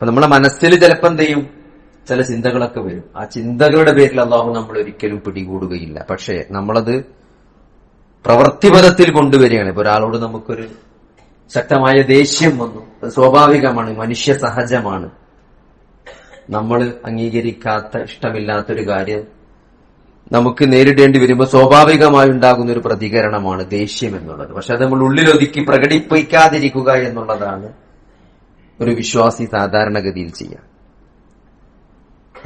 അപ്പൊ നമ്മുടെ മനസ്സിൽ ചിലപ്പോൾ എന്ത് ചെയ്യും? ചില ചിന്തകളൊക്കെ വരും. ആ ചിന്തകളുടെ പേരിൽ അള്ളാഹു നമ്മൾ ഒരിക്കലും പിടികൂടുകയില്ല. പക്ഷേ നമ്മളത് പ്രവൃത്തിപഥത്തിൽ കൊണ്ടുവരികയാണ്. ഇപ്പൊ ഒരാളോട് നമുക്കൊരു ശക്തമായ ദേഷ്യം വന്നു. സ്വാഭാവികമാണ്. മനുഷ്യ സഹജമാണ്. നമ്മൾ അംഗീകരിക്കാത്ത ഇഷ്ടമില്ലാത്തൊരു കാര്യം നമുക്ക് നേരിടേണ്ടി വരുമ്പോൾ സ്വാഭാവികമായി ഉണ്ടാകുന്ന ഒരു പ്രതികരണമാണ് ദേഷ്യം എന്നുള്ളത്. പക്ഷെ അത് നമ്മൾ ഉള്ളിലൊതുക്കി പ്രകടിപ്പിക്കാതിരിക്കുക എന്നുള്ളതാണ് ഒരു വിശ്വാസി സാധാരണഗതിയിൽ ചെയ്യാം.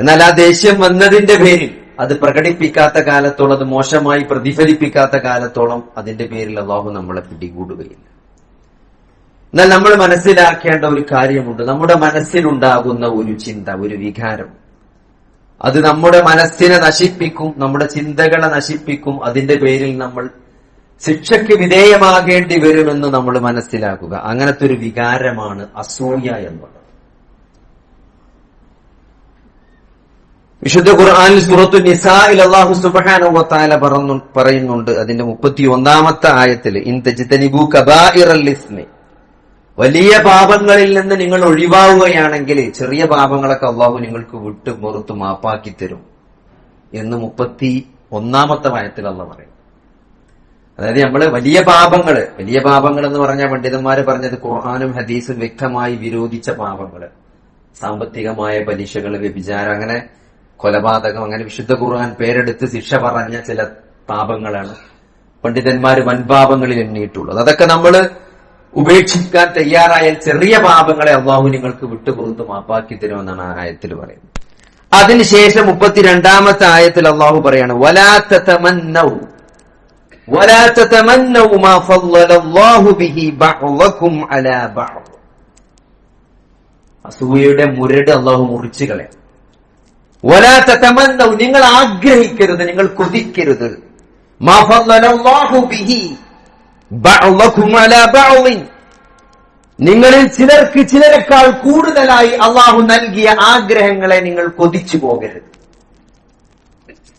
എന്നാൽ ആ ദേഷ്യം വന്നതിന്റെ പേരിൽ അത് പ്രകടിപ്പിക്കാത്ത കാലത്തോളം അത് മോശമായി പ്രതിഫലിപ്പിക്കാത്ത കാലത്തോളം അതിന്റെ പേരിൽ അള്ളാഹു നമ്മളെ പിടികൂടുകയില്ല. എന്നാൽ നമ്മൾ മനസ്സിലാക്കേണ്ട ഒരു കാര്യമുണ്ട്. നമ്മുടെ മനസ്സിലുണ്ടാകുന്ന ഒരു ചിന്ത ഒരു വികാരം. അത് നമ്മുടെ മനസ്സിനെ നശിപ്പിക്കും നമ്മുടെ ചിന്തകളെ നശിപ്പിക്കും അതിന്റെ പേരിൽ നമ്മൾ ശിക്ഷയ്ക്ക് വിധേയമാകേണ്ടി വരുമെന്ന് നമ്മൾ മനസ്സിലാക്കുക. അങ്ങനത്തെ ഒരു വികാരമാണ് അസൂയ എന്നുള്ളത്. വിശുദ്ധ ഖുർആാനിൽ സൂറത്തു നിസായിൽ അള്ളാഹു സുബ്ഹാനഹു വതആല പറഞ്ഞു പറയുന്നുണ്ട്. അതിന്റെ മുപ്പത്തി ഒന്നാമത്തെ ആയത്തിൽ ഇന്തജിതനിബു തജ്തനിബു കബായിറൽ ഇസ്മി. വലിയ പാപങ്ങളിൽ നിന്ന് നിങ്ങൾ ഒഴിവാവുകയാണെങ്കിൽ ചെറിയ പാപങ്ങളൊക്കെ അള്ളാഹു നിങ്ങൾക്ക് വിട്ട് പുറത്ത് മാപ്പാക്കി തരും എന്ന് മുപ്പത്തി ഒന്നാമത്തെ വയത്തിൽ അള്ള പറയും അതായത് നമ്മൾ വലിയ പാപങ്ങൾ വലിയ പാപങ്ങൾ എന്ന് പറഞ്ഞ പണ്ഡിതന്മാര് പറഞ്ഞത് ഖുർആാനും ഹദീസും വ്യക്തമായി വിരോധിച്ച പാപങ്ങൾ. സാമ്പത്തികമായ പലിശകൾ വ്യഭിചാരം അങ്ങനെ കൊലപാതകം അങ്ങനെ വിശുദ്ധ ഖുർആൻ പേരെടുത്ത് ശിക്ഷ പറഞ്ഞ ചില പാപങ്ങളാണ് പണ്ഡിതന്മാര് വൻപാപങ്ങളിൽ എണ്ണിയിട്ടുള്ളത്. അതൊക്കെ നമ്മൾ ഉപേക്ഷിക്കാൻ തയ്യാറായാൽ ചെറിയ പാപങ്ങളെ അള്ളാഹു നിങ്ങൾക്ക് വിട്ടുപുറത്ത് മാപ്പാക്കി തരുമെന്നാണ് ആ ആയത്തിൽ പറയുന്നത്. അതിനുശേഷം മുപ്പത്തിരണ്ടാമത്തെ ആയത്തിൽ അള്ളാഹു പറയാണ് വലാത്ത തമന്നൗ ولا تتمنوا ما فضل الله به بعضكم على بعض അസൂയയുടെ മുരട് അള്ളാഹു മുറിച്ചു കളയാം ولا تتمنوا നിങ്ങൾ ആഗ്രഹിക്കരുത് നിങ്ങൾ കൊതിക്കരുത് ما فضل الله به بعضكم على بعض നിങ്ങളിൽ ചിലർക്ക് ചിലരെക്കാൾ കൂടുതലായി അള്ളാഹു നൽകിയ ആഗ്രഹങ്ങളെ നിങ്ങൾ കൊതിച്ചു പോകരുത്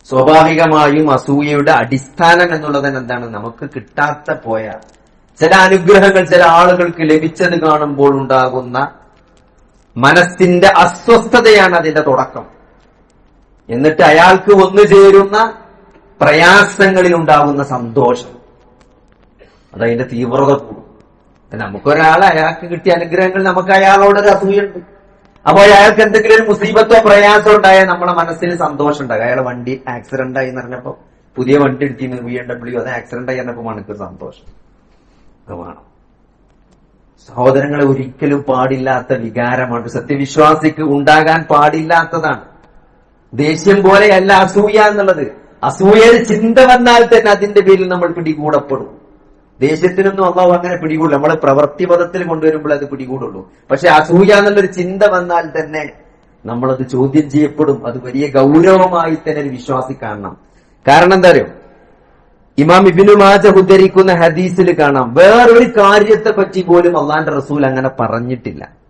സ്വാഭാവികമായും അസൂയയുടെ അടിസ്ഥാനം എന്നുള്ളത് എന്താണ്? നമുക്ക് കിട്ടാത്ത പോയ ചില അനുഗ്രഹങ്ങൾ ചില ആളുകൾക്ക് ലഭിച്ചത് കാണുമ്പോൾ ഉണ്ടാകുന്ന മനസ്സിന്റെ അസ്വസ്ഥതയാണ് അതിന്റെ തുടക്കം. എന്നിട്ട് അയാൾക്ക് ഒന്നു ചേരുന്ന പ്രയാസങ്ങളിൽ ഉണ്ടാകുന്ന സന്തോഷം. അതതിന്റെ തീവ്രത കൂടും. നമുക്കൊരാൾ അയാൾക്ക് കിട്ടിയ അനുഗ്രഹങ്ങൾ നമുക്ക് അയാളോടൊരു അസൂയുണ്ട് അപ്പൊ അയാൾക്ക് എന്തെങ്കിലും ഒരു മുസീബത്തോ പ്രയാസോ ഉണ്ടായാൽ നമ്മുടെ മനസ്സിന് സന്തോഷം ഉണ്ടാകും അയാളെ വണ്ടി ആക്സിഡന്റ് ആയി എന്ന് പറഞ്ഞപ്പോ പുതിയ വണ്ടി എടുത്തിന് ബി എം ഡബ്ല്യു അത് ആക്സിഡന്റ് ആയി എന്നപ്പോ മണിക്ക് സന്തോഷം. വേണം. സഹോദരങ്ങളെ ഒരിക്കലും പാടില്ലാത്ത വികാരമാണ്. സത്യവിശ്വാസിക്ക് ഉണ്ടാകാൻ പാടില്ലാത്തതാണ്. ദേഷ്യം പോലെയല്ല അസൂയ എന്നുള്ളത്. അസൂയയിൽ ചിന്ത വന്നാൽ തന്നെ അതിന്റെ പേരിൽ നമ്മൾ പിടികൂടപ്പെടും. ദേഷ്യത്തിനൊന്നും അള്ളാഹു അങ്ങനെ പിടികൂടില്ല. നമ്മളെ പ്രവൃത്തി പദത്തിൽ കൊണ്ടുവരുമ്പോൾ അത് പിടികൂടുള്ളൂ. പക്ഷെ അസൂയ എന്നുള്ളൊരു ചിന്ത വന്നാൽ തന്നെ നമ്മളത് ചോദ്യം ചെയ്യപ്പെടും. അത് വലിയ ഗൗരവമായി തന്നെ ഒരു വിശ്വാസി കാണണം. കാരണം എന്താ അറിയോ? ഇമാം ഇബിനു മാജ ഉദ്ധരിക്കുന്ന ഹദീസിൽ കാണാം. വേറൊരു കാര്യത്തെ പറ്റി പോലും അള്ളാന്റെ റസൂൽ അങ്ങനെ പറഞ്ഞിട്ടില്ല.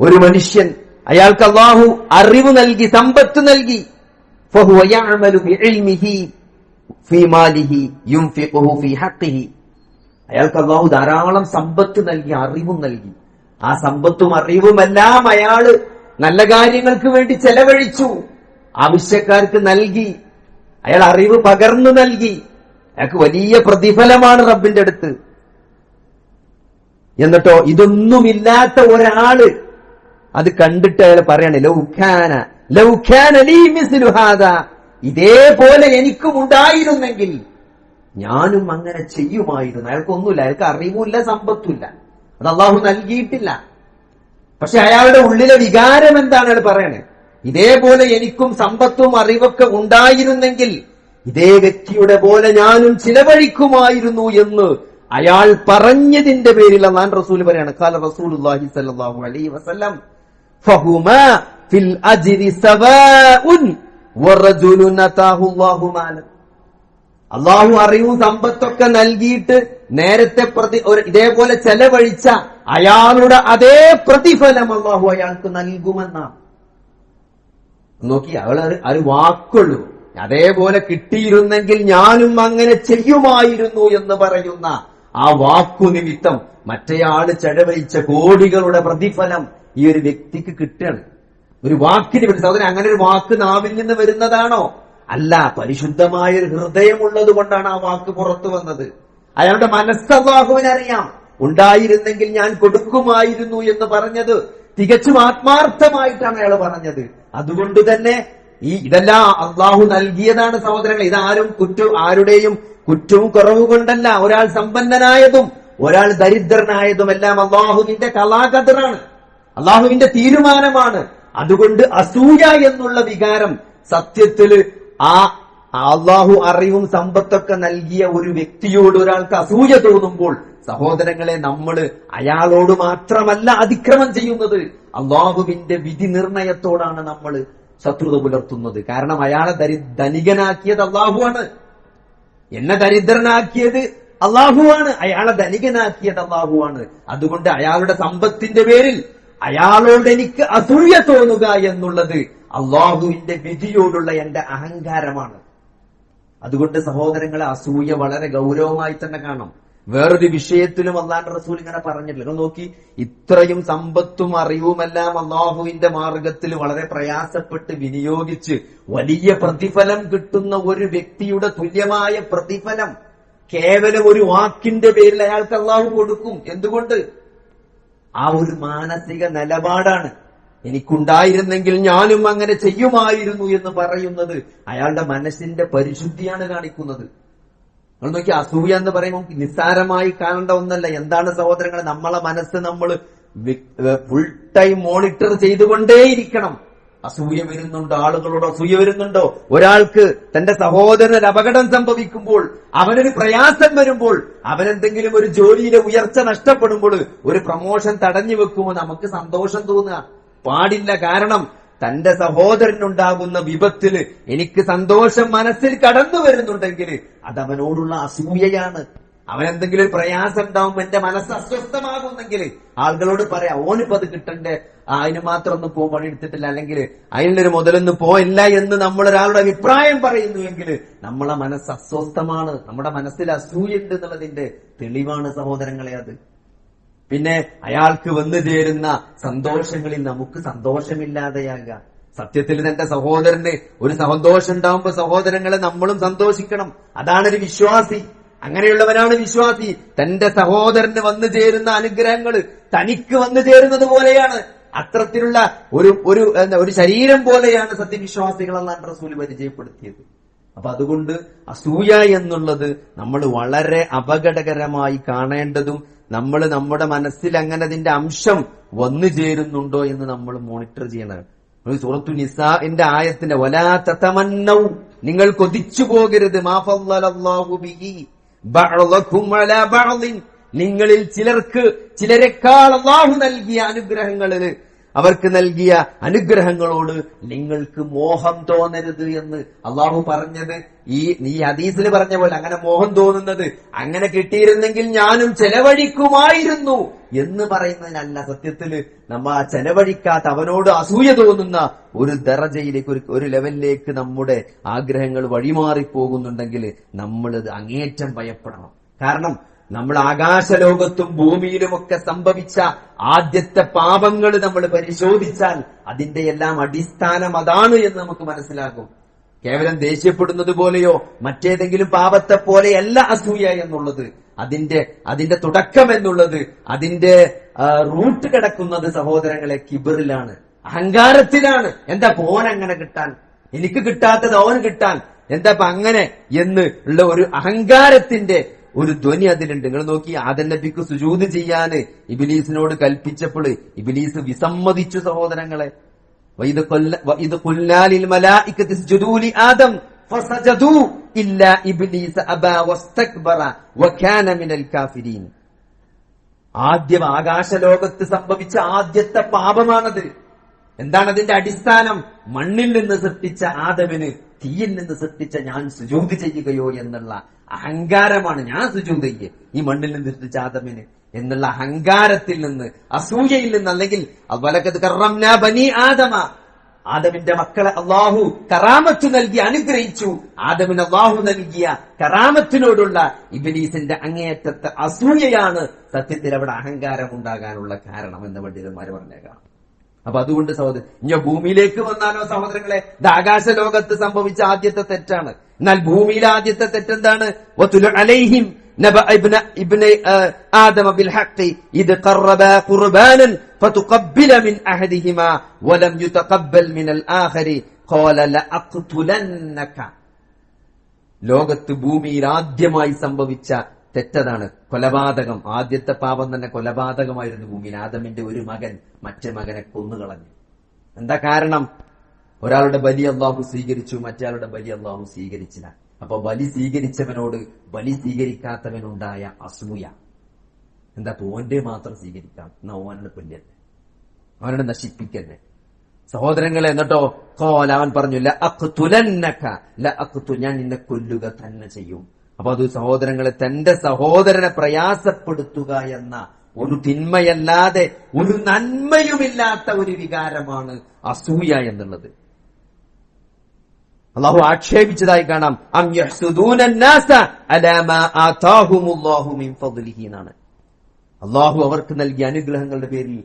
ഒരു മനുഷ്യൻ അയാൾക്ക് അള്ളാഹു അറിവ് നൽകി സമ്പത്ത് നൽകി. അയാൾക്ക് അള്ളാഹു ധാരാളം സമ്പത്ത് നൽകി അറിവും നൽകി. ആ സമ്പത്തും അറിവും എല്ലാം അയാൾ നല്ല കാര്യങ്ങൾക്ക് വേണ്ടി ചെലവഴിച്ചു. ആവശ്യക്കാർക്ക് നൽകി. അയാൾ അറിവ് പകർന്നു നൽകി. അയാൾക്ക് വലിയ പ്രതിഫലമാണ് റബ്ബിന്റെ അടുത്ത്. എന്നിട്ടോ ഇതൊന്നുമില്ലാത്ത ഒരാൾ അത് കണ്ടിട്ട് അയാൾ പറയാണ് ലൗഖാന ലൗഖാന ഇതേപോലെ എനിക്കും ഉണ്ടായിരുന്നെങ്കിൽ ഞാനും അങ്ങനെ ചെയ്യുമായിരുന്നു. അയാൾക്കൊന്നുമില്ല അയാൾക്ക് അറിവുമില്ല സമ്പത്തുമില്ല. അത് അള്ളാഹു നൽകിയിട്ടില്ല. പക്ഷെ അയാളുടെ ഉള്ളിലെ വികാരം എന്താണ് അയാൾ പറയണേ? ഇതേപോലെ എനിക്കും സമ്പത്തും അറിവൊക്കെ ഉണ്ടായിരുന്നെങ്കിൽ ഇതേ വ്യക്തിയുടെ പോലെ ഞാനും ചിലവഴിക്കുമായിരുന്നു എന്ന് അയാൾ പറഞ്ഞതിന്റെ പേരിൽ റസൂൽ പറയാണ് കാല റസൂൽ അലൈ വസല്ലം ഫഹുമാ في അജ്രി سواء والرجل نتاه الله مالا. അള്ളാഹു അറിവും സമ്പത്തൊക്കെ നൽകിയിട്ട് നേരത്തെ പ്രതി ഇതേപോലെ ചെലവഴിച്ച അയാളുടെ അതേ പ്രതിഫലം അള്ളാഹു അയാൾക്ക് നൽകുമെന്നാണ് നോക്കി അവൾ ഒരു വാക്കുള്ളൂ. അതേപോലെ കിട്ടിയിരുന്നെങ്കിൽ ഞാനും അങ്ങനെ ചെയ്യുമായിരുന്നു എന്ന് പറയുന്ന ആ വാക്കു നിമിത്തം മറ്റേയാൾ ചെലവഴിച്ച കോടികളുടെ പ്രതിഫലം ഈ ഒരു വ്യക്തിക്ക് കിട്ടുകയാണ്. ഒരു വാക്കിന് വേണ്ടി സഹോദരൻ അങ്ങനെ ഒരു വാക്ക് നാവിൽ നിന്ന് വരുന്നതാണോ? അല്ല പരിശുദ്ധമായ ഒരു ഹൃദയമുള്ളത് കൊണ്ടാണ് ആ വാക്ക് പുറത്തു വന്നത്. അയാളുടെ മനസ്സവാഹുവിനറിയാം ഉണ്ടായിരുന്നെങ്കിൽ ഞാൻ കൊടുക്കുമായിരുന്നു എന്ന് പറഞ്ഞത് തികച്ചും ആത്മാർത്ഥമായിട്ടാണ് അയാൾ പറഞ്ഞത്. അതുകൊണ്ട് തന്നെ ഈ ഇതെല്ലാം അള്ളാഹു നൽകിയതാണ് സഹോദരങ്ങൾ ഇതാരും കുറ്റം ആരുടെയും കുറ്റവും കുറവ് കൊണ്ടല്ല. ഒരാൾ സമ്പന്നനായതും ഒരാൾ ദരിദ്രനായതും എല്ലാം അള്ളാഹുവിന്റെ കലാകതറാണ്. അള്ളാഹുവിന്റെ തീരുമാനമാണ്. അതുകൊണ്ട് അസൂയ എന്നുള്ള വികാരം സത്യത്തിൽ ആ അള്ളാഹു അറിവും സമ്പത്തൊക്കെ നൽകിയ ഒരു വ്യക്തിയോട് ഒരാൾക്ക് അസൂയ തോന്നുമ്പോൾ സഹോദരങ്ങളെ നമ്മൾ അയാളോട് മാത്രമല്ല അതിക്രമം ചെയ്യുന്നത്. അള്ളാഹുവിന്റെ വിധി നിർണയത്തോടാണ് നമ്മൾ ശത്രുത പുലർത്തുന്നത്. കാരണം അയാളെ ദരി ധനികനാക്കിയത് അള്ളാഹുവാണ്. എന്നെ ദരിദ്രനാക്കിയത് അള്ളാഹുവാണ്. അയാളെ ധനികനാക്കിയത് അള്ളാഹുവാണ്. അതുകൊണ്ട് അയാളുടെ സമ്പത്തിന്റെ പേരിൽ അയാളോട് എനിക്ക് അസൂയ തോന്നുക എന്നുള്ളത് അള്ളാഹുവിന്റെ വിധിയോടുള്ള എന്റെ അഹങ്കാരമാണ്. അതുകൊണ്ട് സഹോദരങ്ങളെ അസൂയ വളരെ ഗൗരവമായി തന്നെ കാണാം. വേറൊരു വിഷയത്തിലും അള്ളാന്റെ റസൂൽ ഇങ്ങനെ പറഞ്ഞിട്ടില്ല. നിങ്ങൾ നോക്കി ഇത്രയും സമ്പത്തും അറിവുമെല്ലാം അള്ളാഹുവിന്റെ മാർഗത്തിൽ വളരെ പ്രയാസപ്പെട്ട് വിനിയോഗിച്ച് വലിയ പ്രതിഫലം കിട്ടുന്ന ഒരു വ്യക്തിയുടെ തുല്യമായ പ്രതിഫലം കേവലം ഒരു വാക്കിന്റെ പേരിൽ അയാൾക്ക് അള്ളാഹു കൊടുക്കും. എന്തുകൊണ്ട്? ആ ഒരു മാനസിക നിലപാടാണ്. എനിക്കുണ്ടായിരുന്നെങ്കിൽ ഞാനും അങ്ങനെ ചെയ്യുമായിരുന്നു എന്ന് പറയുന്നത് അയാളുടെ മനസ്സിന്റെ പരിശുദ്ധിയാണ് കാണിക്കുന്നത്. നമ്മൾ നോക്കി അസൂയ എന്ന് പറയുമ്പോൾ നിസ്സാരമായി കാണേണ്ട ഒന്നല്ല എന്താണ് സഹോദരങ്ങൾ നമ്മളെ മനസ്സ് നമ്മൾ ഫുൾ ടൈം മോണിറ്റർ ചെയ്തുകൊണ്ടേയിരിക്കണം. അസൂയ വരുന്നുണ്ടോ ആളുകളോട് അസൂയ വരുന്നുണ്ടോ? ഒരാൾക്ക് തന്റെ സഹോദരൻ അപകടം സംഭവിക്കുമ്പോൾ അവനൊരു പ്രയാസം വരുമ്പോൾ അവനെന്തെങ്കിലും ഒരു ജോലിയിലെ ഉയർച്ച നഷ്ടപ്പെടുമ്പോൾ ഒരു പ്രമോഷൻ തടഞ്ഞു വെക്കുമ്പോൾ നമുക്ക് സന്തോഷം തോന്നുക. പാടില്ല. കാരണം തന്റെ സഹോദരനുണ്ടാകുന്ന വിപത്തിൽ എനിക്ക് സന്തോഷം മനസ്സിൽ കടന്നു വരുന്നുണ്ടെങ്കിൽ അത് അവനോടുള്ള അസൂയയാണ്. അവനെന്തെങ്കിലും പ്രയാസം ഉണ്ടാവുമ്പോ എന്റെ മനസ്സ് അസ്വസ്ഥമാകുന്നെങ്കിൽ ആളുകളോട് പറയാം ഓനിപ്പത് കിട്ടണ്ടേ? അതിന് മാത്രം ഒന്നും പോ പണിയെടുത്തിട്ടില്ല. അല്ലെങ്കിൽ അതിനൊരു മുതലൊന്നും പോയില്ല എന്ന് നമ്മൾ ഒരാളുടെ അഭിപ്രായം പറയുന്നുവെങ്കിൽ നമ്മളെ മനസ്സ് അസ്വസ്ഥമാണ്. നമ്മുടെ മനസ്സിൽ അസൂയുണ്ട് എന്നുള്ളതിന്റെ തെളിവാണ് സഹോദരങ്ങളെ അത്. പിന്നെ അയാൾക്ക് വന്നു ചേരുന്ന സന്തോഷങ്ങളിൽ നമുക്ക് സന്തോഷമില്ലാതെയാകുക. സത്യത്തിൽ തന്റെ സഹോദരന് ഒരു സന്തോഷം ഉണ്ടാവുമ്പോ സഹോദരങ്ങളെ നമ്മളും സന്തോഷിക്കണം. അതാണ് ഒരു വിശ്വാസി. അങ്ങനെയുള്ളവനാണ് വിശ്വാസി. തന്റെ സഹോദരന് വന്നു ചേരുന്ന അനുഗ്രഹങ്ങൾ തനിക്ക് വന്നു ചേരുന്നത് പോലെയാണ്. അത്തരത്തിലുള്ള ഒരു ഒരു എന്താ ഒരു ശരീരം പോലെയാണ് സത്യവിശ്വാസികൾ അല്ലാണ്ട് റസൂൽ പരിചയപ്പെടുത്തിയത്. അപ്പൊ അതുകൊണ്ട് അസൂയ എന്നുള്ളത് നമ്മൾ വളരെ അപകടകരമായി കാണേണ്ടതും നമ്മൾ നമ്മുടെ മനസ്സിൽ അങ്ങനെ അതിന്റെ അംശം വന്നു ചേരുന്നുണ്ടോ എന്ന് നമ്മൾ മോണിറ്റർ ചെയ്യണം. സൂറത്തു നിസാന്റെ ആയത്തിന്റെ വലാ തതമന്നൗ. നിങ്ങൾ കൊതിച്ചു പോകരുത്. മാ ഫദ്ദലല്ലാഹു ബിഹി. നിങ്ങളിൽ ചിലർക്ക് ചിലരെക്കാൾ അള്ളാഹു നൽകിയ അനുഗ്രഹങ്ങളിൽ അവർക്ക് നൽകിയ അനുഗ്രഹങ്ങളോട് നിങ്ങൾക്ക് മോഹം തോന്നരുത് എന്ന് അള്ളാഹു പറഞ്ഞത്. ഈ നീ ഹദീസിൽ പറഞ്ഞ പോലെ അങ്ങനെ മോഹം തോന്നുന്നത് അങ്ങനെ കിട്ടിയിരുന്നെങ്കിൽ ഞാനും ചെലവഴിക്കുമായിരുന്നു എന്ന് പറയുന്നതിനല്ല സത്യത്തിൽ നമ്മ ആ ചെലവഴിക്കാത്ത അവനോട് അസൂയ തോന്നുന്ന ഒരു ദറജയിലേക്ക് ഒരു ഒരു ലെവലിലേക്ക് നമ്മുടെ ആഗ്രഹങ്ങൾ വഴിമാറി പോകുന്നുണ്ടെങ്കിൽ നമ്മളത് അങ്ങേറ്റം ഭയപ്പെടണം. കാരണം നമ്മൾ ആകാശലോകത്തും ഭൂമിയിലുമൊക്കെ സംഭവിച്ച ആദ്യത്തെ പാപങ്ങൾ നമ്മൾ പരിശോധിച്ചാൽ അതിന്റെ എല്ലാം അടിസ്ഥാനം അതാണ് എന്ന് നമുക്ക് മനസ്സിലാകും. കേവലം ദേഷ്യപ്പെടുന്നത് പോലെയോ മറ്റേതെങ്കിലും പാപത്തെ പോലെയല്ല അസൂയ എന്നുള്ളത്. അതിന്റെ അതിന്റെ തുടക്കം എന്നുള്ളത് അതിന്റെ റൂട്ട് കിടക്കുന്നത് സഹോദരങ്ങളെ കിബറിലാണ്. അഹങ്കാരത്തിലാണ്. എന്താ പോൻ അങ്ങനെ കിട്ടാൻ? എനിക്ക് കിട്ടാത്തത് ഓൻ കിട്ടാൻ. എന്താ അങ്ങനെ എന്ന് ഉള്ള ഒരു അഹങ്കാരത്തിന്റെ ഒരു ധ്വനി അതിലുണ്ട്. നിങ്ങൾ നോക്കി ആദൻ നബിക്ക് സുജൂത് ചെയ്യാന് ഇബിലീസിനോട് കൽപ്പിച്ചപ്പോൾ ഇബിലീസ് വിസമ്മതിച്ചു സഹോദരങ്ങളെ. ആദം ആദ്യം ആകാശലോകത്ത് സംഭവിച്ച ആദ്യത്തെ പാപമാണത്. എന്താണ് അതിന്റെ അടിസ്ഥാനം? മണ്ണിൽ നിന്ന് സൃഷ്ടിച്ച ആദവിന് തീയിൽ നിന്ന് സൃഷ്ടിച്ച ഞാൻ സുജൂത് ചെയ്യുകയോ എന്നുള്ള അഹങ്കാരമാണ് ഞാൻ സുജൂത് ഈ മണ്ണിൽ നിന്ന് സൃഷ്ടിച്ച ആദമിന് എന്നുള്ള അഹങ്കാരത്തിൽ നിന്ന് അസൂയയിൽ നിന്ന് അല്ലെങ്കിൽ ബനി ആദമ. ആദമിന്റെ മക്കളെ അള്ളാഹു കറാമത്ത് നൽകി അനുഗ്രഹിച്ചു. ആദമിന് അള്ളാഹു നൽകിയ കറാമത്തിനോടുള്ള ഇബിലീസിന്റെ അങ്ങേയറ്റത്തെ അസൂയയാണ് സത്യത്തിൽ അവിടെ അഹങ്കാരം ഉണ്ടാകാനുള്ള കാരണം എന്ന് പണ്ഡിതന്മാർ പറഞ്ഞേക്കാം. അപ്പൊ അതുകൊണ്ട് സഹോദരൻ ഇനി ഭൂമിയിലേക്ക് വന്നാലോ സഹോദരങ്ങളെ ഇത് ആകാശ ലോകത്ത് സംഭവിച്ച ആദ്യത്തെ തെറ്റാണ് എന്നാൽ ഭൂമിയിലെ ആദ്യത്തെ തെറ്റെന്താണ് വതുലു അലൈഹിം نبأ ابن ابن آه آدم بالحق إذ قربا قربانا فتقبل من أحدهما ولم يتقبل من الآخر قال لأقتلنك ലോകത്ത് ഭൂമിയിൽ ആദ്യമായി സംഭവിച്ച തെറ്റതാണ്. കൊലപാതകം. ആദ്യത്തെ പാപം തന്നെ കൊലപാതകമായിരുന്നു ഭൂമിയിൽ ആദമിന്റെ ഒരു മകൻ മറ്റേ മകനെ കൊന്നുകളഞ്ഞു. എന്താ കാരണം? ഒരാളുടെ ബലി അള്ളാഹു സ്വീകരിച്ചു മറ്റേ ബലി അള്ളാഹു സ്വീകരിച്ചില്ല. അപ്പൊ ബലി സ്വീകരിച്ചവനോട് ബലി സ്വീകരിക്കാത്തവനുണ്ടായ അസൂയ. എന്താ ഓന്റെ മാത്രം സ്വീകരിക്കാം? എന്നാ ഓനോട് കൊല്ലന്നെ. അവനോട് നശിപ്പിക്കന്നെ. സഹോദരങ്ങളെ എന്നിട്ടോ? കോല അവൻ പറഞ്ഞു ല അഖ്തു ഞാൻ നിന്നെ കൊല്ലുക തന്നെ ചെയ്യും. അപ്പൊ അത് സഹോദരങ്ങളെ തന്റെ സഹോദരനെ പ്രയാസപ്പെടുത്തുക എന്ന ഒരു തിന്മയല്ലാതെ ഒരു നന്മയുമില്ലാത്ത ഒരു വികാരമാണ് അസൂയ എന്നുള്ളത്. അള്ളാഹു ആക്ഷേപിച്ചതായി കാണാം. എന്നാണ്. അള്ളാഹു അവർക്ക് നൽകിയ അനുഗ്രഹങ്ങളുടെ പേരിൽ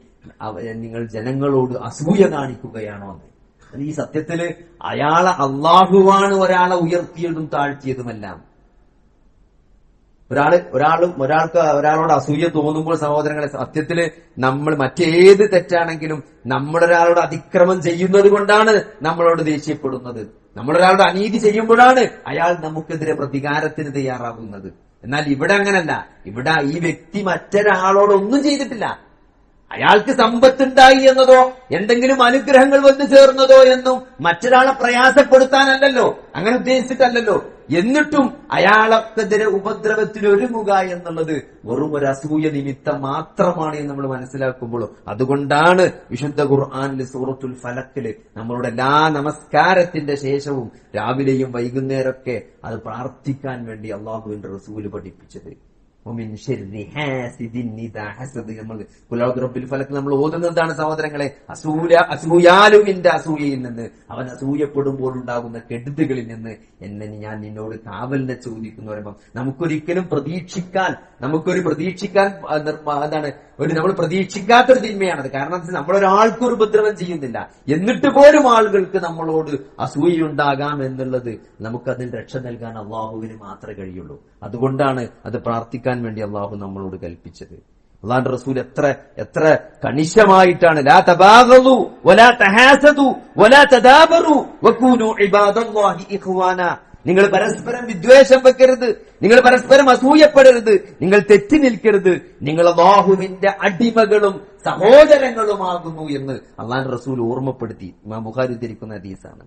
നിങ്ങൾ ജനങ്ങളോട് അസൂയ കാണിക്കുകയാണോ എന്ന്. ഈ സത്യത്തിൽ അയാളെ അള്ളാഹുവാണ് ഒരാളെ ഉയർത്തിയതും താഴ്ത്തിയതുമെല്ലാം. ഒരാൾ ഒരാളും ഒരാൾക്ക് ഒരാളോട് അസൂയ തോന്നുമ്പോൾ സഹോദരങ്ങളെ സത്യത്തിൽ നമ്മൾ മറ്റേത് തെറ്റാണെങ്കിലും നമ്മളൊരാളോട് അതിക്രമം ചെയ്യുന്നത് കൊണ്ടാണ് നമ്മളോട് ദേഷ്യപ്പെടുന്നത്. നമ്മളൊരാളുടെ അനീതി ചെയ്യുമ്പോഴാണ് അയാൾ നമുക്കെതിരെ പ്രതികാരത്തിന് തയ്യാറാകുന്നത്. എന്നാൽ ഇവിടെ അങ്ങനല്ല. ഇവിടെ ഈ വ്യക്തി മറ്റൊരാളോട് ഒന്നും ചെയ്തിട്ടില്ല. അയാൾക്ക് സമ്പത്തുണ്ടായി എന്നതോ എന്തെങ്കിലും അനുഗ്രഹങ്ങൾ വന്നു ചേർന്നതോ എന്നും മറ്റൊരാളെ പ്രയാസപ്പെടുത്താനല്ലല്ലോ അങ്ങനെ ഉദ്ദേശിച്ചിട്ടല്ലല്ലോ. എന്നിട്ടും അയാളെതിരെ ഉപദ്രവത്തിന് ഒരുങ്ങുക എന്നുള്ളത് വെറും ഒരു അസൂയ നിമിത്തം മാത്രമാണ് എന്ന് നമ്മൾ മനസ്സിലാക്കുമ്പോൾ അതുകൊണ്ടാണ് വിശുദ്ധ ഖുർആാനിലെ സൂറത്തുൽ ഫലത്തിൽ നമ്മളുടെ എല്ലാ നമസ്കാരത്തിന്റെ ശേഷവും രാവിലെയും വൈകുന്നേരമൊക്കെ അത് പ്രാർത്ഥിക്കാൻ വേണ്ടി അള്ളാഹുവിന്റെ റസൂൽ പഠിപ്പിച്ചത്. ومن شر حاسد اذا حسد നമ്മൾ കുലാദ് റബ്ബിൽ ഫലക്ക് നമ്മൾ എന്താണ് സഹോദരങ്ങളെ. അസൂയ അസൂയാലുവിന്റെ അസൂയയിൽ നിന്ന്. അവൻ അസൂയപ്പെടുമ്പോൾ ഉണ്ടാകുന്ന കെടുതികളിൽ നിന്ന് എന്നെ ഞാൻ നിന്നോട് കാവലിനെ ചോദിക്കുന്നു പറയുമ്പോൾ നമുക്കൊരിക്കലും പ്രതീക്ഷിക്കാൻ നമുക്കൊരു പ്രതീക്ഷിക്കാൻ എന്താണ് ഒരു നമ്മൾ പ്രതീക്ഷിക്കാത്തൊരു തിന്മയാണത്. കാരണം നമ്മളൊരാൾക്കും ഒരു ഉപദ്രവം ചെയ്യുന്നില്ല. എന്നിട്ട് പോലും ആളുകൾക്ക് നമ്മളോട് അസൂയുണ്ടാകാം എന്നുള്ളത് നമുക്കതിൽ രക്ഷ നൽകാൻ അള്ളാഹുവിന് മാത്രമേ കഴിയുള്ളൂ. അതുകൊണ്ടാണ് അത് പ്രാർത്ഥിക്കാൻ വേണ്ടി അള്ളാഹു നമ്മളോട് കൽപ്പിച്ചത്. അള്ളാഹു റസൂൽ എത്ര എത്ര കണിശമായിട്ടാണ് നിങ്ങൾ പരസ്പരം വിദ്വേഷം വെക്കരുത് നിങ്ങൾ പരസ്പരം അസൂയപ്പെടരുത് നിങ്ങൾ തെറ്റി നിൽക്കരുത്. നിങ്ങൾ അള്ളാഹുവിന്റെ അടിമകളും സഹോദരങ്ങളുമാകുന്നു എന്ന് അള്ളാഹ് റസൂൽ ഓർമ്മപ്പെടുത്തി. ബുഖാരി ഉദ്ധരിക്കുന്ന ഹദീസാണ്.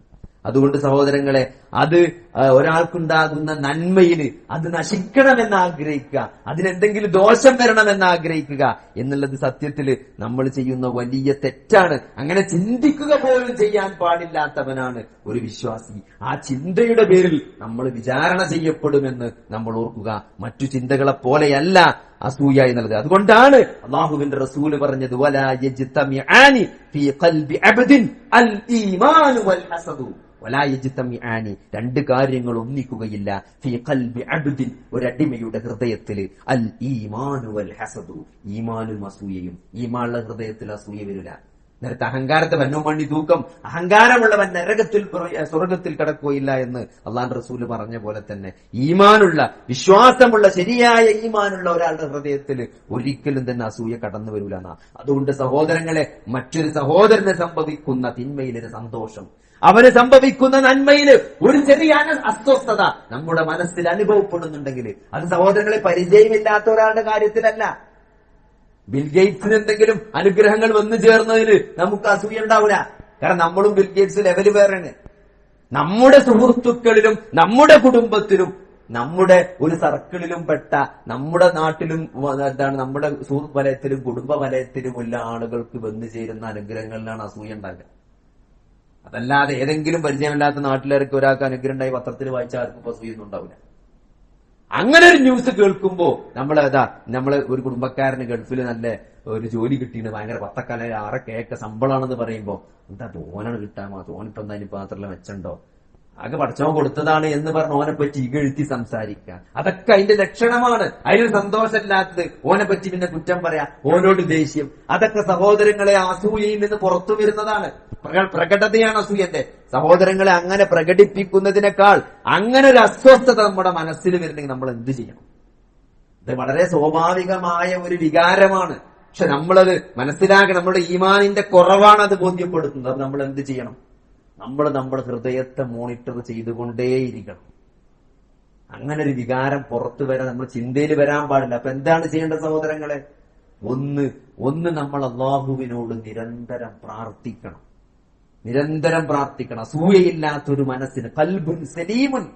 അതുകൊണ്ട് സഹോദരങ്ങളെ അത് ഒരാൾക്കുണ്ടാകുന്ന നന്മയിൽ അത് നശിക്കണമെന്ന് ആഗ്രഹിക്കുക. അതിനെന്തെങ്കിലും ദോഷം വരണമെന്ന് ആഗ്രഹിക്കുക എന്നുള്ളത് സത്യത്തിൽ നമ്മൾ ചെയ്യുന്ന വലിയ തെറ്റാണ്. അങ്ങനെ ചിന്തിക്കുക പോലും ചെയ്യാൻ പാടില്ലാത്തവനാണ് ഒരു വിശ്വാസി. ആ ചിന്തയുടെ പേരിൽ നമ്മൾ വിചാരണ ചെയ്യപ്പെടുമെന്ന് നമ്മൾ ഓർക്കുക. മറ്റു ചിന്തകളെ പോലെയല്ല അസൂയ എന്നുള്ളത് അതുകൊണ്ടാണ് അള്ളാഹുവിന്റെ റസൂൽ പറഞ്ഞത് വലാ അൽ യജ്തമിആനി രണ്ട് കാര്യങ്ങൾ ഒന്നിക്കുകയില്ല. ഒരടിമയുടെ ഹൃദയത്തിൽ. അൽ ഈമാനു വൽ ഹസദു. ഈമാനും അസൂയയും. ഈമാനുള്ള ഹൃദയത്തിൽ അസൂയ വരില്ല. നേരത്തെ അഹങ്കാരത്തെ വന്നോ മണ്ണി തൂക്കം. അഹങ്കാരമുള്ളവൻ നരകത്തിൽ സ്വർഗത്തിൽ കടക്കുകയില്ല എന്ന് അള്ളാൻ റസൂൽ പറഞ്ഞ പോലെ തന്നെ ഈമാനുള്ള വിശ്വാസമുള്ള ശരിയായ ഈമാനുള്ള ഒരാളുടെ ഹൃദയത്തിൽ ഒരിക്കലും തന്നെ അസൂയ കടന്നു വരൂലെന്നാ അതുകൊണ്ട് സഹോദരങ്ങളെ മറ്റൊരു സഹോദരനെ സംഭവിക്കുന്ന തിന്മയിലൊരു സന്തോഷം. അവന് സംഭവിക്കുന്ന നന്മയിൽ ഒരു ചെറിയ അസ്വസ്ഥത നമ്മുടെ മനസ്സിൽ അനുഭവപ്പെടുന്നുണ്ടെങ്കിൽ അത് സഹോദരങ്ങളെ പരിചയമില്ലാത്ത ഒരാളുടെ കാര്യത്തിലല്ല. ബിൽഗേറ്റ്സിന് എന്തെങ്കിലും അനുഗ്രഹങ്ങൾ വന്നു ചേർന്നതിന് നമുക്ക് അസൂയ ഉണ്ടാവില്ല കാരണം നമ്മളും ബിൽഗേറ്റ്സ് ലെവൽ വേറെയാണ്. നമ്മുടെ സുഹൃത്തുക്കളിലും നമ്മുടെ കുടുംബത്തിലും നമ്മുടെ ഒരു സർക്കിളിലും പെട്ട നമ്മുടെ നാട്ടിലും എന്താണ് നമ്മുടെ സുഹൃത്ത് വലയത്തിലും കുടുംബ വലയത്തിലുമുള്ള ആളുകൾക്ക് വന്നു ചേരുന്ന അനുഗ്രഹങ്ങളിലാണ് അസൂയ ഉണ്ടാകുക അതല്ലാതെ ഏതെങ്കിലും പരിചയമില്ലാത്ത നാട്ടിലേക്ക് ഒരാൾക്ക് അനുഗ്രഹം ഉണ്ടായി പത്രത്തിൽ വായിച്ച ആർക്കും ഇപ്പോൾ അസൂയൊന്നും അങ്ങനെ ഒരു ന്യൂസ് കേൾക്കുമ്പോൾ നമ്മൾ അതാ നമ്മൾ ഒരു കുടുംബക്കാരന് ഗൾഫിൽ നല്ല ഒരു ജോലി കിട്ടിയിട്ട് ഭയങ്കര പത്തക്കാല ആറൊക്കെ ഏക്ക ശമ്പളാണെന്ന് പറയുമ്പോൾ എന്താ തോനാണ് കിട്ടാമോ തോന്നിട്ടൊന്നും അതിന് പാത്രത്തിലെ വെച്ചുണ്ടോ? ആകെ പഠിച്ചവൻ കൊടുത്തതാണ് എന്ന് പറഞ്ഞ് ഓനെ പറ്റി ഇകഴ്ത്തി സംസാരിക്കുക. അതൊക്കെ അതിന്റെ ലക്ഷണമാണ്. അതിന് സന്തോഷമില്ലാത്തത് ഓനെ പറ്റി പിന്നെ കുറ്റം പറയാ. ഓനോട് ദേഷ്യം. അതൊക്കെ സഹോദരങ്ങളെ അസൂയയിൽ നിന്ന് പുറത്തു വരുന്നതാണ്. പ്രക- പ്രകടതയാണ് അസൂയന്റെ. സഹോദരങ്ങളെ അങ്ങനെ പ്രകടിപ്പിക്കുന്നതിനേക്കാൾ അങ്ങനെ ഒരു അസ്വസ്ഥത നമ്മുടെ മനസ്സിൽ വരുന്നെങ്കിൽ നമ്മൾ എന്ത് ചെയ്യണം? ഇത് വളരെ സ്വാഭാവികമായ ഒരു വികാരമാണ്. പക്ഷെ നമ്മളത് മനസ്സിലാക്കി നമ്മുടെ ഈമാനിന്റെ കുറവാണ് അത് ബോധ്യപ്പെടുത്തുന്നത്. നമ്മൾ എന്ത് ചെയ്യണം? നമ്മൾ നമ്മുടെ ഹൃദയത്തെ മോണിറ്റർ ചെയ്തുകൊണ്ടേയിരിക്കണം. അങ്ങനെ ഒരു വികാരം പുറത്തു വരാൻ നമ്മൾ ചിന്തയിൽ വരാൻ പാടില്ല. അപ്പൊ എന്താണ് ചെയ്യേണ്ട സഹോദരങ്ങളെ? ഒന്ന് ഒന്ന് നമ്മൾ അള്ളാഹുവിനോട് നിരന്തരം പ്രാർത്ഥിക്കണം. നിരന്തരം പ്രാർത്ഥിക്കണം. അസൂയയില്ലാത്തൊരു മനസ്സിന് കൽബുൻ സലീമുൻ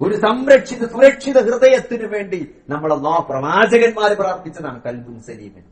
ഒരു സംരക്ഷിത സുരക്ഷിത ഹൃദയത്തിനു വേണ്ടി നമ്മൾ അള്ളാഹ് പ്രവാചകന്മാർ പ്രാർത്ഥിച്ചതാണ് കൽബുൻ സലീമിന്.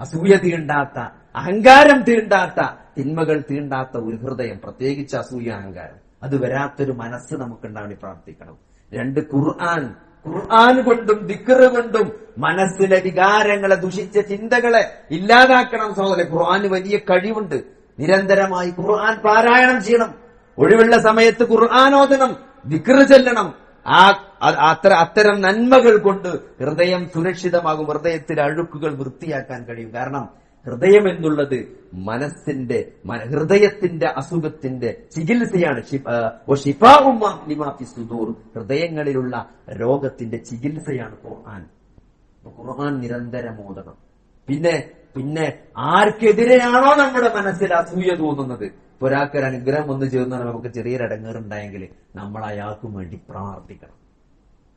അസൂയ തീണ്ടാത്ത അഹങ്കാരം തീണ്ടാത്ത തിന്മകൾ തീണ്ടാത്ത ഒരു ഹൃദയം പ്രത്യേകിച്ച് അസൂയ അഹങ്കാരം. അത് വരാത്തൊരു മനസ്സ് നമുക്കുണ്ടാവണി പ്രാർത്ഥിക്കണം. രണ്ട് ഖുർആൻ. ഖുർആൻ കൊണ്ടും ദിക്കറ് കൊണ്ടും മനസ്സിലെ വികാരങ്ങളെ ദുഷിച്ച ചിന്തകളെ ഇല്ലാതാക്കണം സഹോദരൻ. ഖുർആന് വലിയ കഴിവുണ്ട്. നിരന്തരമായി ഖുർആൻ പാരായണം ചെയ്യണം. ഒഴിവുള്ള സമയത്ത് ഖുർആൻ ഓതണം ദിക്കറ് ചെല്ലണം. ആ അത്ര അത്തരം നന്മകൾ കൊണ്ട് ഹൃദയം സുരക്ഷിതമാകും. ഹൃദയത്തിലെ അഴുക്കുകൾ വൃത്തിയാക്കാൻ കഴിയും. കാരണം ഹൃദയം എന്നുള്ളത് മനസ്സിന്റെ മന- ഹൃദയത്തിന്റെ അസുഖത്തിന്റെ ചികിത്സയാണ് ഹൃദയങ്ങളിലുള്ള രോഗത്തിന്റെ ചികിത്സയാണ് ഖുർആൻ. ഖുർആൻ നിരന്തര ഓതണം. പിന്നെ പിന്നെ ആർക്കെതിരെയാണോ നമ്മുടെ മനസ്സിൽ അസൂയ തോന്നുന്നത്? ഒരാൾക്ക് ഒരാൾക്കൊരു അനുഗ്രഹം വന്നു ചേർന്നാൽ നമുക്ക് ചെറിയൊരു അടങ്ങേറുണ്ടായെങ്കിൽ നമ്മൾ അയാൾക്ക് വേണ്ടി പ്രാർത്ഥിക്കണം.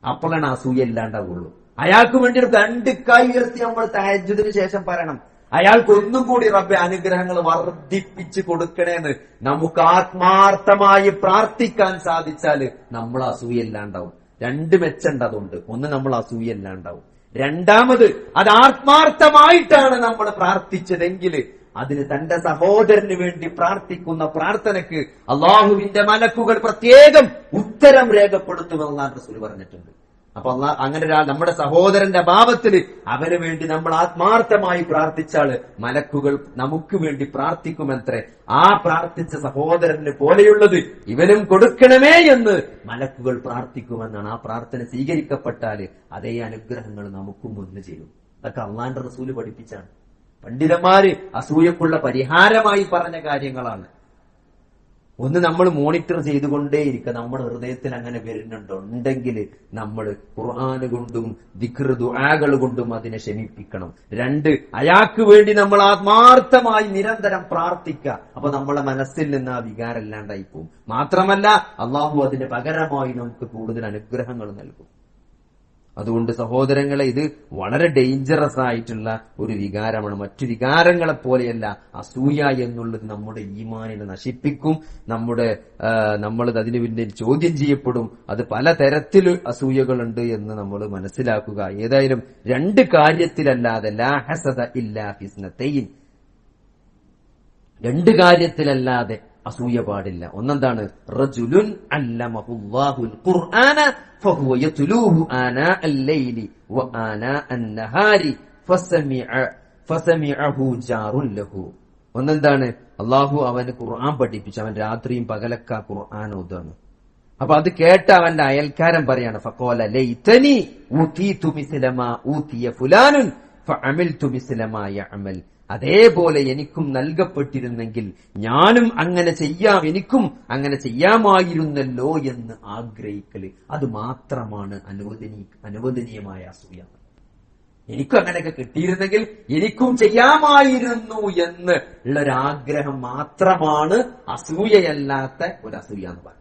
അപ്പോഴാണ് അസൂയ ഇല്ലാണ്ടാവുള്ളൂ. അയാൾക്ക് വേണ്ടി ഒരു രണ്ട് കൈ ഉയർത്തി നമ്മൾ തയ്യതിനു ശേഷം പറയണം. അയാൾക്ക് ഒന്നും കൂടി റബ്ബെ അനുഗ്രഹങ്ങൾ വർദ്ധിപ്പിച്ചു കൊടുക്കണേന്ന് നമുക്ക് ആത്മാർത്ഥമായി പ്രാർത്ഥിക്കാൻ സാധിച്ചാൽ നമ്മൾ അസൂയല്ലാണ്ടാവും രണ്ട് മെച്ചണ്ട് അതുകൊണ്ട് ഒന്ന് നമ്മൾ അസൂയല്ലാണ്ടാവും രണ്ടാമത് അത് ആത്മാർത്ഥമായിട്ടാണ് നമ്മൾ പ്രാർത്ഥിച്ചതെങ്കിൽ അതിന് തന്റെ സഹോദരന് വേണ്ടി പ്രാർത്ഥിക്കുന്ന പ്രാർത്ഥനയ്ക്ക് അള്ളാഹുവിന്റെ മലക്കുകൾ പ്രത്യേകം ഉത്തരം രേഖപ്പെടുത്തുമെന്നാണ് റസൂൽ പറഞ്ഞിട്ടുണ്ട്. അപ്പൊ അങ്ങനെ ഒരാൾ നമ്മുടെ സഹോദരന്റെ അഭാവത്തിൽ അവന് വേണ്ടി നമ്മൾ ആത്മാർത്ഥമായി പ്രാർത്ഥിച്ചാൽ മലക്കുകൾ നമുക്ക് വേണ്ടി പ്രാർത്ഥിക്കുമത്രേ ആ പ്രാർത്ഥിച്ച സഹോദരന് പോലെയുള്ളത് ഇവനും കൊടുക്കണമേ എന്ന് മലക്കുകൾ പ്രാർത്ഥിക്കുമെന്നാണ്. ആ പ്രാർത്ഥന സ്വീകരിക്കപ്പെട്ടാൽ അതേ അനുഗ്രഹങ്ങൾ നമുക്കും വന്നു ചെയ്യും അതൊക്കെ അള്ളാന്റെ റസൂൽ പഠിപ്പിച്ചാണ്. പണ്ഡിതന്മാര് അസൂയക്കുള്ള പരിഹാരമായി പറഞ്ഞ കാര്യങ്ങളാണ്. ഒന്ന് നമ്മൾ മോണിറ്റർ ചെയ്തുകൊണ്ടേ ചെയ്തുകൊണ്ടേയിരിക്കുക. നമ്മുടെ ഹൃദയത്തിൽ അങ്ങനെ വരുന്നുണ്ടോ. ഉണ്ടെങ്കിൽ നമ്മൾ ഖുർആൻ കൊണ്ടും ദുആകൾ കൊണ്ടും അതിനെ ക്ഷമിപ്പിക്കണം. രണ്ട് അയാൾക്ക് വേണ്ടി നമ്മൾ ആത്മാർത്ഥമായി നിരന്തരം പ്രാർത്ഥിക്കുക. അപ്പൊ നമ്മളെ മനസ്സിൽ നിന്ന് ആ വികാരം ഇല്ലാണ്ടായി പോകും മാത്രമല്ല അള്ളാഹു അതിന് പകരമായി നമുക്ക് കൂടുതൽ അനുഗ്രഹങ്ങൾ നൽകും. അതുകൊണ്ട് സഹോദരങ്ങളെ ഇത് വളരെ ഡേഞ്ചറസ് ആയിട്ടുള്ള ഒരു വികാരമാണ്. മറ്റു വികാരങ്ങളെ പോലെയല്ല അസൂയ എന്നുള്ളത് നമ്മുടെ ഈമാനിനെ നശിപ്പിക്കും. നമ്മുടെ നമ്മൾ അതിന് പിന്നിൽ ചോദ്യം ചെയ്യപ്പെടും. അത് പല തരത്തിൽ അസൂയകളുണ്ട് എന്ന് നമ്മൾ മനസ്സിലാക്കുക. ഏതായാലും രണ്ട് കാര്യത്തിലല്ലാതെ ലാഹസത ഇല്ലാ ഫിസ്നത്തെയിൻ രണ്ട് കാര്യത്തിലല്ലാതെ അസൂയ പാടില്ല. ഒന്നെന്താണ്? റജുലുൻ ഖുർആന ഫഹുവ ഫസമിഅ ഫസമിഅഹു ഒന്നെന്താണ്? അള്ളാഹു അവന് ഖുർആൻ പഠിപ്പിച്ചു. അവൻ രാത്രിയും പകലക്ക ഖുർആൻ ഓതാണ് അപ്പൊ അത് കേട്ട അവന്റെ അയൽക്കാരൻ പറയാണ് ഫക്കോല ലൈതനി ഊതീതു ഊതിയ ഫുലാനുൻ ഫഅമിൽതു യഅമൽ. അതേപോലെ എനിക്കും നൽകപ്പെട്ടിരുന്നെങ്കിൽ ഞാനും അങ്ങനെ ചെയ്യാം എനിക്കും അങ്ങനെ ചെയ്യാമായിരുന്നല്ലോ എന്ന് ആഗ്രഹിക്കൽ അത് മാത്രമാണ് അനുവദനീ അനുവദനീയമായ അസൂയ. എനിക്കും അങ്ങനെയൊക്കെ കിട്ടിയിരുന്നെങ്കിൽ എനിക്കും ചെയ്യാമായിരുന്നു എന്ന് ഉള്ള ഒരു ആഗ്രഹം മാത്രമാണ് അസൂയയല്ലാത്ത ഒരു അസൂയ എന്ന് പറയുന്നത്.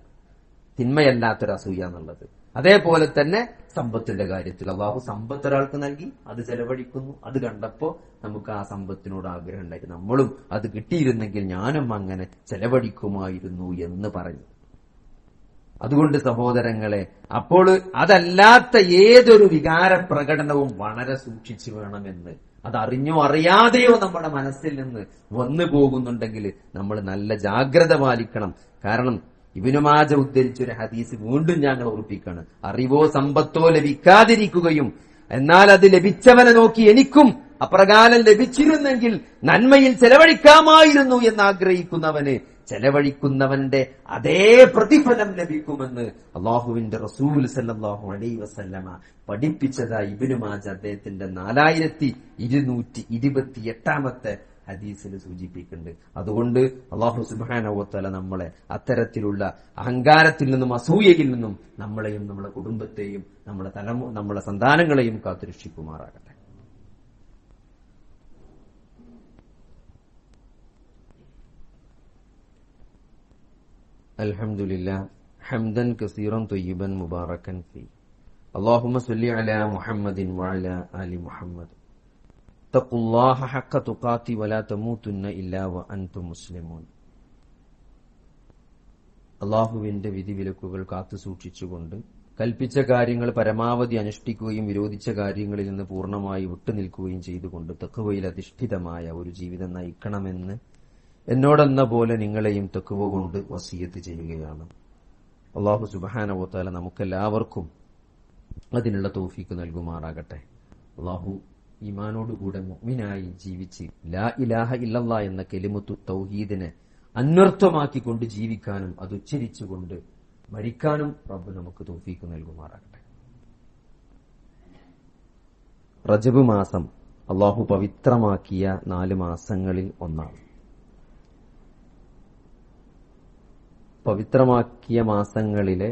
തിന്മയല്ലാത്തൊരു അസൂയ എന്നുള്ളത്. അതേപോലെ തന്നെ സമ്പത്തിന്റെ കാര്യത്തിൽ. അള്ളാഹു സമ്പത്ത് ഒരാൾക്ക് നൽകി അത് ചെലവഴിക്കുന്നു. അത് കണ്ടപ്പോ നമുക്ക് ആ സമ്പത്തിനോട് ആഗ്രഹം ഉണ്ടായി. നമ്മളും അത് കിട്ടിയിരുന്നെങ്കിൽ ഞാനും അങ്ങനെ ചെലവഴിക്കുമായിരുന്നു എന്ന് പറഞ്ഞു. അതുകൊണ്ട് സഹോദരങ്ങളെ അപ്പോൾ അതല്ലാത്ത ഏതൊരു വികാര പ്രകടനവും വളരെ സൂക്ഷിച്ചു വേണമെന്ന് അത് അറിഞ്ഞോ അറിയാതെയോ നമ്മുടെ മനസ്സിൽ നിന്ന് വന്നു പോകുന്നുണ്ടെങ്കിൽ നമ്മൾ നല്ല ജാഗ്രത പാലിക്കണം. കാരണം ഇബിനുമാജ ഉദ്ധരിച്ച ഒരു ഹദീസ് വീണ്ടും ഞങ്ങൾ ഓർപ്പിക്കാണ് അറിവോ സമ്പത്തോ ലഭിക്കാതിരിക്കുകയും എന്നാൽ അത് ലഭിച്ചവനെ നോക്കി എനിക്കും അപ്രകാരം ലഭിച്ചിരുന്നെങ്കിൽ നന്മയിൽ ചെലവഴിക്കാമായിരുന്നു എന്ന് ആഗ്രഹിക്കുന്നവന് ചെലവഴിക്കുന്നവന്റെ അതേ പ്രതിഫലം ലഭിക്കുമെന്ന് അള്ളാഹുവിന്റെ റസൂൽ സല്ലാഹു അലൈ വസല്ലമ പഠിപ്പിച്ചതായി ഇബ്നു മാജ അദ്ദേഹത്തിന്റെ നാലായിരത്തി ഇരുന്നൂറ്റി ഇരുപത്തി എട്ടാമത്തെ ഹദീസിൽ സൂചിപ്പിക്കുന്നുണ്ട് അതുകൊണ്ട് അള്ളാഹു സുബാനവത്തല നമ്മളെ അത്തരത്തിലുള്ള അഹങ്കാരത്തിൽ നിന്നും അസൂയയിൽ നിന്നും നമ്മളെയും നമ്മുടെ കുടുംബത്തെയും നമ്മുടെ തലമു നമ്മുടെ സന്താനങ്ങളെയും കാത്തുരക്ഷിക്കുമാറാകട്ടെ الحمد لله حمدا كثيرا طيبا مباركا فيه اللهم صل على محمد وعلى آل محمد തക്കുല്ലാഹ ഹക്ക തുക്കാത്തി വലാ തമൂതുന്ന ഇല്ലാ വ അൻതു മുസ്ലിമൂൻ. അള്ളാഹുവിന്റെ വിധിവിലക്കുകൾ കാത്തു സൂക്ഷിച്ചുകൊണ്ട് കൽപ്പിച്ച കാര്യങ്ങൾ പരമാവധി അനുഷ്ഠിക്കുകയും വിരോധിച്ച കാര്യങ്ങളിൽ നിന്ന് പൂർണമായി വിട്ടുനിൽക്കുകയും ചെയ്തുകൊണ്ട് തെക്കുവയിൽ അധിഷ്ഠിതമായ ഒരു ജീവിതം നയിക്കണമെന്ന് എന്നോടെന്ന പോലെ നിങ്ങളെയും തെക്കുവ കൊണ്ട് വസീയത്ത് ചെയ്യുകയാണ്. അള്ളാഹു തആല നമുക്കെല്ലാവർക്കും അതിനുള്ള തൗഫീഖ് നൽകുമാറാകട്ടെ. അള്ളാഹു ഈമാനോടുകൂടെ മുഅ്മിനായി ജീവിച്ച് ലാ ഇലാഹ ഇല്ലല്ല എന്ന കെലിമത്തു തൗഹീദിനെ അന്വർത്ഥമാക്കിക്കൊണ്ട് ജീവിക്കാനും അത് ഉച്ചരിച്ചുകൊണ്ട് മരിക്കാനും റബ്ബ് നമുക്ക് തോഫീക്ക് നൽകുമാറാകട്ടെ. റജബ് മാസം അള്ളാഹു പവിത്രമാക്കിയ നാല് മാസങ്ങളിൽ ഒന്നാണ്. പവിത്രമാക്കിയ മാസങ്ങളിലെ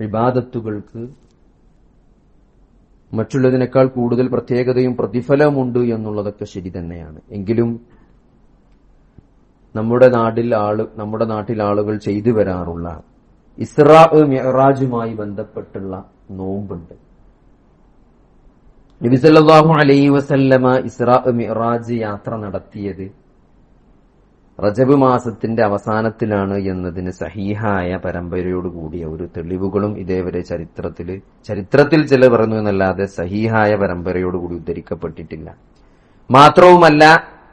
ഇബാദത്തുകൾക്ക് മറ്റുള്ളതിനേക്കാൾ കൂടുതൽ പ്രത്യേകതയും പ്രതിഫലമുണ്ട് എന്നുള്ളതൊക്കെ ശരി തന്നെയാണ്. എങ്കിലും നമ്മുടെ നാട്ടിൽ ആൾ നമ്മുടെ നാട്ടിൽ ആളുകൾ ചെയ്തു വരാറുള്ള ഇസ്രാ മിറാജുമായി ബന്ധപ്പെട്ടുള്ള നോമ്പുണ്ട്. നബിസല്ലാഹു അലൈ വസല്ലമ ഇസ്രാ മിറാജ് യാത്ര നടത്തിയത് റജബ് മാസത്തിന്റെ അവസാനത്തിലാണ് എന്നതിന് സഹീഹായ പരമ്പരയോട് കൂടിയ ഒരു തെളിവുകളും ഇതേവരെ ചരിത്രത്തിൽ ചരിത്രത്തിൽ ചില പറഞ്ഞു എന്നല്ലാതെ സഹീഹായ പരമ്പരയോട് കൂടി ഉദ്ധരിക്കപ്പെട്ടിട്ടില്ല. മാത്രവുമല്ല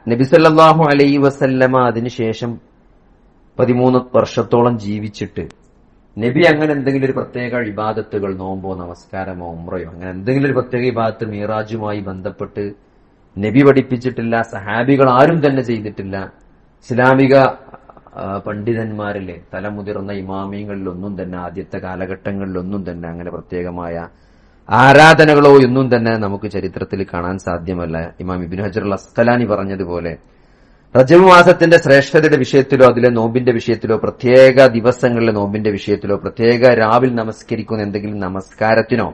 നബിസല്ലാഹു അലൈ വസല്ലമ അതിനുശേഷം പതിമൂന്ന് വർഷത്തോളം ജീവിച്ചിട്ട് നബി അങ്ങനെ എന്തെങ്കിലും ഒരു പ്രത്യേക ഇബാദത്തുകൾ നോമ്പോ നമസ്കാരമോ ഉമ്രയോ അങ്ങനെ എന്തെങ്കിലും ഒരു പ്രത്യേക ഇബാദത്ത് മീറാജുമായി ബന്ധപ്പെട്ട് നബി പഠിപ്പിച്ചിട്ടില്ല സഹാബികൾ ആരും തന്നെ ചെയ്തിട്ടില്ല. ഇസ്ലാമിക പണ്ഡിതന്മാരിലെ തലമുതിർന്ന ഇമാമിയങ്ങളിലൊന്നും തന്നെ ആദ്യത്തെ കാലഘട്ടങ്ങളിലൊന്നും തന്നെ അങ്ങനെ പ്രത്യേകമായ ആരാധനകളോ ഒന്നും തന്നെ നമുക്ക് ചരിത്രത്തിൽ കാണാൻ സാധ്യമല്ല. ഇമാം ഇബിൻ ഹജർ അസ്കലാനി പറഞ്ഞതുപോലെ റജബ് മാസത്തിന്റെ ശ്രേഷ്ഠതയുടെ വിഷയത്തിലോ അതിലെ നോമ്പിന്റെ വിഷയത്തിലോ പ്രത്യേക ദിവസങ്ങളിലെ നോമ്പിന്റെ വിഷയത്തിലോ പ്രത്യേക രാവിൽ നമസ്കരിക്കുന്ന എന്തെങ്കിലും നമസ്കാരത്തിനോ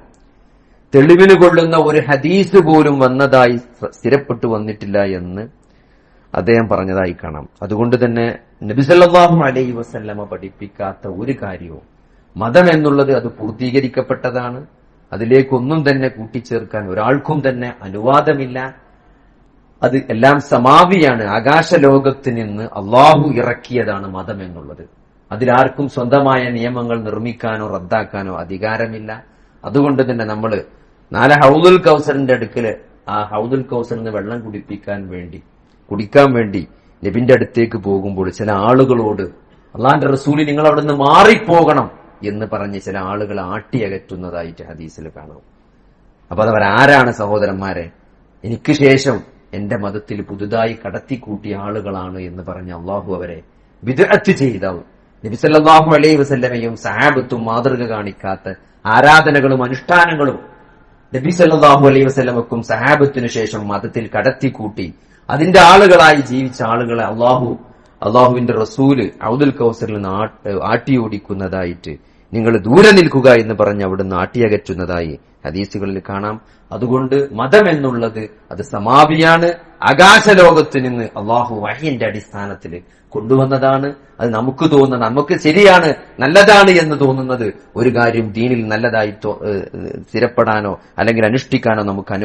തെളിവിന് കൊള്ളുന്ന ഒരു ഹദീസ് പോലും വന്നതായി സ്ഥിരപ്പെട്ടു വന്നിട്ടില്ല എന്ന് അദ്ദേഹം പറഞ്ഞതായി കാണാം. അതുകൊണ്ട് തന്നെ നബിസല്ലാഹു അലൈഹി വസല്ലമ പഠിപ്പിക്കാത്ത ഒരു കാര്യവും മതം എന്നുള്ളത് അത് പൂർത്തീകരിക്കപ്പെട്ടതാണ്. അതിലേക്കൊന്നും തന്നെ കൂട്ടിച്ചേർക്കാൻ ഒരാൾക്കും തന്നെ അനുവാദമില്ല. അത് എല്ലാം സമാവിയാണ് ആകാശ ലോകത്ത് നിന്ന് അള്ളാഹു ഇറക്കിയതാണ് മതം എന്നുള്ളത്. അതിലാർക്കും സ്വന്തമായ നിയമങ്ങൾ നിർമ്മിക്കാനോ റദ്ദാക്കാനോ അധികാരമില്ല. അതുകൊണ്ട് തന്നെ നമ്മൾ നാല ഹൗദുൽ കൗസറിന്റെ അടുക്കൽ ആ ഹൗദുൽ കൗസറിന് വെള്ളം കുടിപ്പിക്കാൻ വേണ്ടി കുടിക്കാൻ വേണ്ടി നബിന്റെ അടുത്തേക്ക് പോകുമ്പോൾ ചില ആളുകളോട് അള്ളാന്റെ റസൂലി നിങ്ങൾ അവിടെ നിന്ന് മാറിപ്പോകണം എന്ന് പറഞ്ഞ് ചില ആളുകൾ ആട്ടിയകറ്റുന്നതായിട്ട് ഹദീസിൽ കാണാം. അപ്പൊ അതവർ ആരാണ് സഹോദരന്മാരെ? എനിക്ക് ശേഷം എന്റെ മതത്തിൽ പുതുതായി കടത്തിക്കൂട്ടിയ ആളുകളാണ് എന്ന് പറഞ്ഞ് അള്ളാഹു അവരെ വിദഗ്ധ ചെയ്ത നബിസല്ലാഹു അലൈഹി വസല്ലമയും സാബത്തും മാതൃക കാണിക്കാത്ത ആരാധനകളും അനുഷ്ഠാനങ്ങളും നബി സല്ലല്ലാഹു അലൈഹി വസല്ലമക്കും സഹാബത്തിനു ശേഷം മതത്തിൽ കടത്തിക്കൂട്ടി അതിന്റെ ആളുകളായി ജീവിച്ച ആളുകളെ അള്ളാഹു അള്ളാഹുവിന്റെ റസൂൽ ഔദുൽ കൗസറിൽ നിന്ന് ആട്ടി ആട്ടിയോടിക്കുന്നതായിട്ട് നിങ്ങൾ ദൂരെ നിൽക്കുക എന്ന് പറഞ്ഞ് അവിടുന്ന് ആട്ടിയകറ്റുന്നതായി ഹദീസുകളിൽ കാണാം. അതുകൊണ്ട് മതം എന്നുള്ളത് അത് സമാപിയാണ്. ആകാശലോകത്ത് നിന്ന് അള്ളാഹു വഹിന്റെ അടിസ്ഥാനത്തിൽ കൊണ്ടുവന്നതാണ്. അത് നമുക്ക് തോന്നുന്നത് നമുക്ക് ശരിയാണ് നല്ലതാണ് എന്ന് തോന്നുന്നത് ഒരു കാര്യം ദീനിൽ നല്ലതായി സ്ഥിരപ്പെടാനോ അല്ലെങ്കിൽ അനുഷ്ഠിക്കാനോ നമുക്ക് അനുവാദം